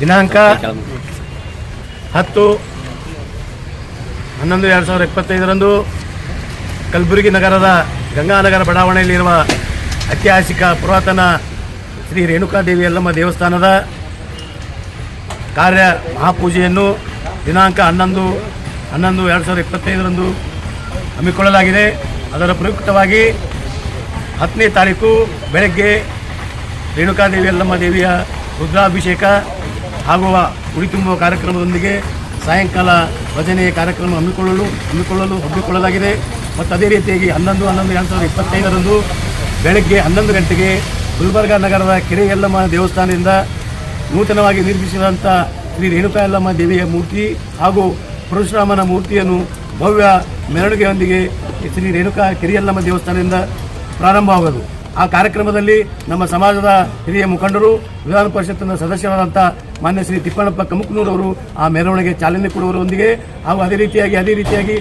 ದಿನಾಂಕ ಹತ್ತು ಹನ್ನೊಂದು ಎರಡು ಸಾವಿರದ ಇಪ್ಪತ್ತೈದರಂದು ಕಲಬುರಗಿ ನಗರದ ಗಂಗಾನಗರ ಬಡಾವಣೆಯಲ್ಲಿರುವ ಐತಿಹಾಸಿಕ ಪುರಾತನ ಶ್ರೀ ರೇಣುಕಾದೇವಿ ಯಲ್ಲಮ್ಮ ದೇವಸ್ಥಾನದ ಕಾರ್ಯ ಮಹಾಪೂಜೆಯನ್ನು ದಿನಾಂಕ ಹನ್ನೊಂದು ಹನ್ನೊಂದು ಎರಡು ಸಾವಿರದ ಇಪ್ಪತ್ತೈದರಂದು ಹಮ್ಮಿಕೊಳ್ಳಲಾಗಿದೆ. ಅದರ ಪ್ರಯುಕ್ತವಾಗಿ ಹತ್ತನೇ ತಾರೀಕು ಬೆಳಗ್ಗೆ ರೇಣುಕಾದೇವಿ ಯಲ್ಲಮ್ಮ ದೇವಿಯ ರುದ್ರಾಭಿಷೇಕ ಆಗುವ ಉಡಿ ತುಂಬುವ ಕಾರ್ಯಕ್ರಮದೊಂದಿಗೆ ಸಾಯಂಕಾಲ ಭಜನೆಯ ಕಾರ್ಯಕ್ರಮ ಹಮ್ಮಿಕೊಳ್ಳಲು ಹಮ್ಮಿಕೊಳ್ಳಲು ಹಮ್ಮಿಕೊಳ್ಳಲಾಗಿದೆ. ಮತ್ತು ಅದೇ ರೀತಿಯಾಗಿ ಹನ್ನೊಂದು ಹನ್ನೊಂದು, ಎರಡು ಸಾವಿರದ ಇಪ್ಪತ್ತೈದರಂದು ಬೆಳಗ್ಗೆ ಹನ್ನೊಂದು ಗಂಟೆಗೆ ಗುಲ್ಬರ್ಗ ನಗರದ ಕೆರೆ ಯಲ್ಲಮ್ಮ ದೇವಸ್ಥಾನದಿಂದ ನೂತನವಾಗಿ ನಿರ್ಮಿಸಿದಂಥ ಶ್ರೀ ರೇಣುಕಾ ಯಲ್ಲಮ್ಮ ದೇವಿಯ ಮೂರ್ತಿ ಹಾಗೂ ಪರಶುರಾಮನ ಮೂರ್ತಿಯನ್ನು ಭವ್ಯ ಮೆರವಣಿಗೆಯೊಂದಿಗೆ ಶ್ರೀ ರೇಣುಕಾ ಕೆರೆಯಲ್ಲಮ್ಮ ದೇವಸ್ಥಾನದಿಂದ ಪ್ರಾರಂಭವಾಗೋದು ಆ ಕಾರ್ಯಕ್ರಮದಲ್ಲಿ ನಮ್ಮ ಸಮಾಜದ ಹಿರಿಯ ಮುಖಂಡರು ವಿಧಾನ ಪರಿಷತ್ತಿನ ಸದಸ್ಯರಾದಂಥ ಮಾನ್ಯ ಶ್ರೀ ತಿಪ್ಪಣ್ಣಪ್ಪ ಅವರು ಆ ಮೆರವಣಿಗೆ ಚಾಲನೆ ಕೊಡುವರೊಂದಿಗೆ ಹಾಗೂ ಅದೇ ರೀತಿಯಾಗಿ ಅದೇ ರೀತಿಯಾಗಿ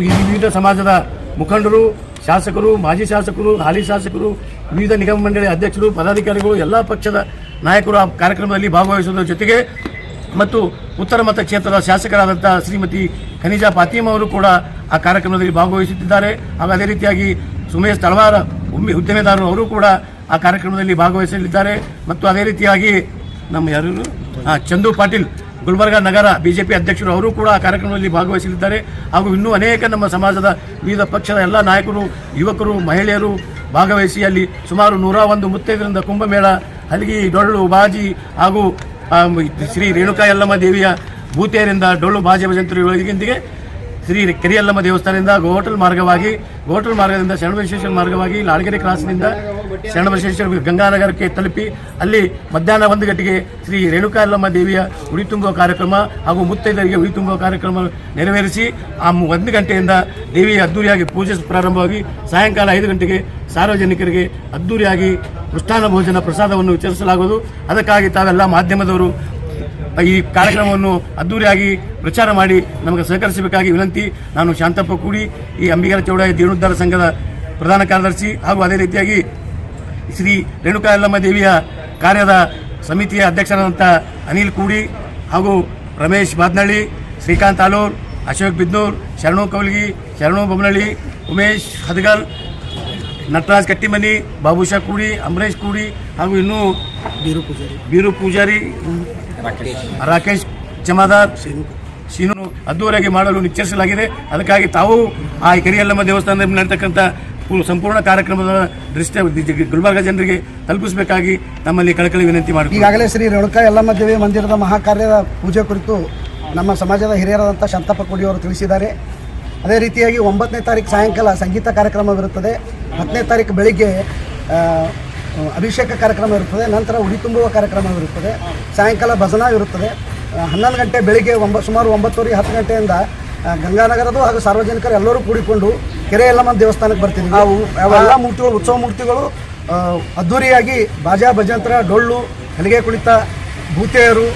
ವಿವಿಧ ಸಮಾಜದ ಮುಖಂಡರು, ಶಾಸಕರು, ಮಾಜಿ ಶಾಸಕರು, ಹಾಲಿ ಶಾಸಕರು, ವಿವಿಧ ನಿಗಮ ಮಂಡಳಿ ಅಧ್ಯಕ್ಷರು, ಪದಾಧಿಕಾರಿಗಳು, ಎಲ್ಲ ಪಕ್ಷದ ನಾಯಕರು ಆ ಕಾರ್ಯಕ್ರಮದಲ್ಲಿ ಭಾಗವಹಿಸುವುದರ ಜೊತೆಗೆ ಮತ್ತು ಉತ್ತರ ಮತ ಕ್ಷೇತ್ರದ ಶಾಸಕರಾದಂಥ ಶ್ರೀಮತಿ ಖನಿಜಾ ಫಾತಿಮಾ ಅವರು ಕೂಡ ಆ ಕಾರ್ಯಕ್ರಮದಲ್ಲಿ ಭಾಗವಹಿಸುತ್ತಿದ್ದಾರೆ. ಹಾಗೂ ಅದೇ ರೀತಿಯಾಗಿ ಸುಮೇಶ್ ತಳವಾರ ಉಮ್ಮಿ ಉದ್ಯಮೆದಾರರು ಅವರು ಕೂಡ ಆ ಕಾರ್ಯಕ್ರಮದಲ್ಲಿ ಭಾಗವಹಿಸಲಿದ್ದಾರೆ. ಮತ್ತು ಅದೇ ರೀತಿಯಾಗಿ ನಮ್ಮ ಯಾರು ಚಂದು ಪಾಟೀಲ್, ಗುಲ್ಬರ್ಗಾ ನಗರ ಬಿಜೆಪಿ ಅಧ್ಯಕ್ಷರು ಅವರು ಕೂಡ ಆ ಕಾರ್ಯಕ್ರಮದಲ್ಲಿ ಭಾಗವಹಿಸಲಿದ್ದಾರೆ. ಹಾಗೂ ಇನ್ನೂ ಅನೇಕ ನಮ್ಮ ಸಮಾಜದ ವಿವಿಧ ಪಕ್ಷದ ಎಲ್ಲ ನಾಯಕರು, ಯುವಕರು, ಮಹಿಳೆಯರು ಭಾಗವಹಿಸಿ ಅಲ್ಲಿ ಸುಮಾರು ನೂರ ಒಂದು ಮುತ್ತೈದರಿಂದ ಕುಂಭಮೇಳ, ಹಲಗಿ, ಡೊಳ್ಳು, ಬಾಜಿ ಹಾಗೂ ಶ್ರೀ ರೇಣುಕಾ ಯಲ್ಲಮ್ಮ ದೇವಿಯ ಭೂತೆಯರಿಂದ ಡೊಳ್ಳು ಬಾಜಿ ಭಜಂತ್ರಿಗಳೊಂದಿಗೆ ಶ್ರೀ ಕೆರಿಯಲ್ಲಮ್ಮ ದೇವಸ್ಥಾನದಿಂದ ಗೋಟಲ್ ಮಾರ್ಗವಾಗಿ, ಗೋಟಲ್ ಮಾರ್ಗದಿಂದ ಶರಣಬಸವೇಶ್ವರ ಮಾರ್ಗವಾಗಿ ಲಾಳಗೆರೆ ಕ್ರಾಸ್ನಿಂದ ಶರಣಬಸವೇಶ್ವರ ಗಂಗಾನಗರಕ್ಕೆ ತಲುಪಿ ಅಲ್ಲಿ ಮಧ್ಯಾಹ್ನ ಒಂದು ಗಂಟೆಗೆ ಶ್ರೀ ರೇಣುಕಾಲಮ್ಮ ದೇವಿಯ ಉಡಿ ತುಂಬುವ ಕಾರ್ಯಕ್ರಮ ಹಾಗೂ ಮುತ್ತೈದರಿಗೆ ಉಡಿ ತುಂಬುವ ಕಾರ್ಯಕ್ರಮ ನೆರವೇರಿಸಿ, ಆ ಒಂದು ಗಂಟೆಯಿಂದ ದೇವಿಯ ಅದ್ದೂರಿಯಾಗಿ ಪೂಜೆ ಪ್ರಾರಂಭವಾಗಿ ಸಾಯಂಕಾಲ ಐದು ಗಂಟೆಗೆ ಸಾರ್ವಜನಿಕರಿಗೆ ಅದ್ದೂರಿಯಾಗಿ ಮೃಷ್ಟಾನ್ನ ಭೋಜನ ಪ್ರಸಾದವನ್ನು ವಿತರಿಸಲಾಗುವುದು. ಅದಕ್ಕಾಗಿ ತಾವೆಲ್ಲ ಮಾಧ್ಯಮದವರು ಈ ಕಾರ್ಯಕ್ರಮವನ್ನು ಅದ್ದೂರಿಯಾಗಿ ಪ್ರಚಾರ ಮಾಡಿ ನಮಗೆ ಸಹಕರಿಸಬೇಕಾಗಿ ವಿನಂತಿ. ನಾನು ಶಾಂತಪ್ಪ ಕೂಡಿ, ಈ ಅಂಬಿಗರ ಚೌಡಾಯಿ ಜೀರ್ಣೋದ್ಧಾರ ಸಂಘದ ಪ್ರಧಾನ ಕಾರ್ಯದರ್ಶಿ ಹಾಗೂ ಅದೇ ರೀತಿಯಾಗಿ ಶ್ರೀ ರೇಣುಕಾ ಯಲ್ಲಮ್ಮ ದೇವಿಯ ಕಾರ್ಯದ ಸಮಿತಿಯ ಅಧ್ಯಕ್ಷರಾದಂಥ ಅನಿಲ್ ಕೂಡಿ ಹಾಗೂ ರಮೇಶ್ ಬಾದ್ನಳ್ಳಿ ಶ್ರೀಕಾಂತ್ ಆಲೂರ್ ಅಶೋಕ್ ಬಿದ್ನೂರ್ ಶರಣು ಕೌಲ್ಗಿ ಶರಣು ಬೊಮ್ಮನಳ್ಳಿ ಉಮೇಶ್ ಹದಗಲ್ ನಟರಾಜ್ ಕಟ್ಟಿಮನಿ ಬಾಬುಷಾ ಕೂಡಿ ಅಂಬರೀಶ್ ಕೂಡಿ ಹಾಗೂ ಇನ್ನೂ ಬೀರು ಪೂಜಾರಿ. ಬೀರು ಪೂಜಾರಿ ರಾಕೇಶ್ ಜಮಾದಾರ್ ಶೀನು ಅದ್ದೂರಾಗಿ ಮಾಡಲು ನಿಚ್ಚರಿಸಲಾಗಿದೆ ಅದಕ್ಕಾಗಿ ತಾವು ಆ ಕೆರಿಯಲ್ಲಮ್ಮ ದೇವಸ್ಥಾನದಲ್ಲಿ ನಡೆತಕ್ಕಂಥ ಸಂಪೂರ್ಣ ಕಾರ್ಯಕ್ರಮದ ದೃಷ್ಟಿ ಗುಲ್ಬರ್ಗ ಜನರಿಗೆ ತಲುಪಿಸಬೇಕಾಗಿ ನಮ್ಮಲ್ಲಿ ಕಳಕಳಿ ವಿನಂತಿ ಮಾಡಿ ಈಗಾಗಲೇ ಶ್ರೀ ರೇಣುಕಾ ಯಲ್ಲಮ್ಮ ದೇವಿ ಮಂದಿರದ ಮಹಾಕಾರ್ಯದ ಪೂಜೆ ಕುರಿತು ನಮ್ಮ ಸಮಾಜದ ಹಿರಿಯರಾದಂಥ ಶಾಂತಪ್ಪ ಕೋಡಿಯವರು ತಿಳಿಸಿದ್ದಾರೆ. ಅದೇ ರೀತಿಯಾಗಿ ಒಂಬತ್ತನೇ ತಾರೀಕು ಸಾಯಂಕಾಲ ಸಂಗೀತ ಕಾರ್ಯಕ್ರಮವಿರುತ್ತದೆ. ಹತ್ತನೇ ತಾರೀಕು ಬೆಳಿಗ್ಗೆ ಅಭಿಷೇಕ ಕಾರ್ಯಕ್ರಮ ಇರುತ್ತದೆ. ನಂತರ ಉಡಿ ತುಂಬುವ ಕಾರ್ಯಕ್ರಮವಿರುತ್ತದೆ. ಸಾಯಂಕಾಲ ಭಜನಾ ಇರುತ್ತದೆ. ಹನ್ನೊಂದು ಗಂಟೆ ಬೆಳಿಗ್ಗೆ ಒಂಬ ಸುಮಾರು ಒಂಬತ್ತುವರೆ ಹತ್ತು ಗಂಟೆಯಿಂದ ಆ, ಗಂಗಾನಗರದು ಹಾಗೂ ಸಾರ್ವಜನಿಕರು ಎಲ್ಲರೂ ಕೂಡಿಕೊಂಡು ಕೆರೆ ಎಲ್ಲಮ್ಮ ದೇವಸ್ಥಾನಕ್ಕೆ ಬರ್ತೀವಿ. ನಾವು ಎಲ್ಲ ಮೂರ್ತಿಗಳು ಉತ್ಸವ ಮೂರ್ತಿಗಳು ಅದ್ಧೂರಿಯಾಗಿ ಬಾಜಾ ಭಜಂತ್ರ ಡೊಳ್ಳು ಹಲಿಗೆ ಕುಣಿತ ಭೂತೆಯರು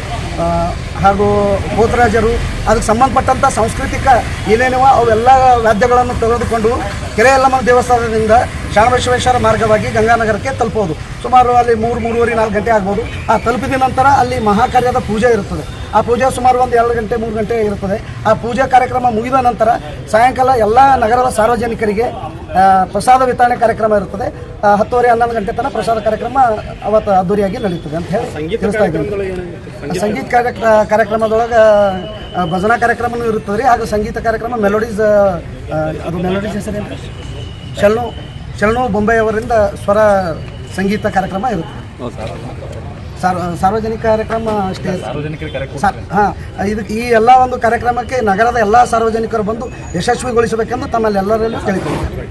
ಹಾಗೂ ಭೂತರಾಜರು ಅದಕ್ಕೆ ಸಂಬಂಧಪಟ್ಟಂಥ ಸಾಂಸ್ಕೃತಿಕ ಏನೇನೋ ಅವೆಲ್ಲ ವಾದ್ಯಗಳನ್ನು ತೆಗೆದುಕೊಂಡು ಕೆರೆ ಎಲ್ಲಮ್ಮ ದೇವಸ್ಥಾನದಿಂದ ಶಾಣಬಸವೇಶ್ವರ ಮಾರ್ಗವಾಗಿ ಗಂಗಾನಗರಕ್ಕೆ ತಲುಪೋದು. ಸುಮಾರು ಅಲ್ಲಿ ಮೂರು ಮೂರುವರೆ ನಾಲ್ಕು ಗಂಟೆ ಆಗ್ಬೋದು. ಆ ತಲುಪಿದ ನಂತರ ಅಲ್ಲಿ ಮಹಾಕಾರ್ಯದ ಪೂಜೆ ಇರುತ್ತದೆ. ಆ ಪೂಜೆ ಸುಮಾರು ಒಂದು ಎರಡು ಗಂಟೆ ಮೂರು ಗಂಟೆ ಇರುತ್ತದೆ. ಆ ಪೂಜಾ ಕಾರ್ಯಕ್ರಮ ಮುಗಿದ ನಂತರ ಸಾಯಂಕಾಲ ಎಲ್ಲ ನಗರದ ಸಾರ್ವಜನಿಕರಿಗೆ ಪ್ರಸಾದ ವಿತರಣೆ ಕಾರ್ಯಕ್ರಮ ಇರುತ್ತದೆ. ಹತ್ತುವರೆ ಹನ್ನೊಂದು ಗಂಟೆ ತನಕ ಪ್ರಸಾದ ಕಾರ್ಯಕ್ರಮ ಅವತ್ತು ಅದ್ದೂರಿಯಾಗಿ ನಡೆಯುತ್ತದೆ ಅಂತ ಹೇಳಿ ತಿಳಿಸ್ತಾ ಇದ್ದೀನಿ. ಸಂಗೀತ ಕಾರ್ಯ ಕಾರ್ಯಕ್ರಮದೊಳಗೆ ಭಜನಾ ಕಾರ್ಯಕ್ರಮನೂ ಇರುತ್ತದೆ ರೀ. ಹಾಗೂ ಸಂಗೀತ ಕಾರ್ಯಕ್ರಮ ಮೆಲೋಡೀಸ್ ಅದು ಮೆಲೋಡೀಸ್ ಹೆಸರೇನು ಶರಣು ಶರಣು ಬೊಂಬೈ ಅವರಿಂದ ಸ್ವರ ಸಂಗೀತ ಕಾರ್ಯಕ್ರಮ ಇರುತ್ತೆ. ಸಾರ್ವ ಸಾರ್ವಜನಿಕ ಕಾರ್ಯಕ್ರಮ ಅಷ್ಟೇ. ಹಾಂ ಇದು ಈ ಎಲ್ಲ ಒಂದು ಕಾರ್ಯಕ್ರಮಕ್ಕೆ ನಗರದ ಎಲ್ಲ ಸಾರ್ವಜನಿಕರು ಬಂದು ಯಶಸ್ವಿಗೊಳಿಸಬೇಕೆಂದು ತಮ್ಮಲ್ಲಿ ಎಲ್ಲರಲ್ಲೂ ಕೇಳಿಕೊಳ್ಳುತ್ತೇನೆ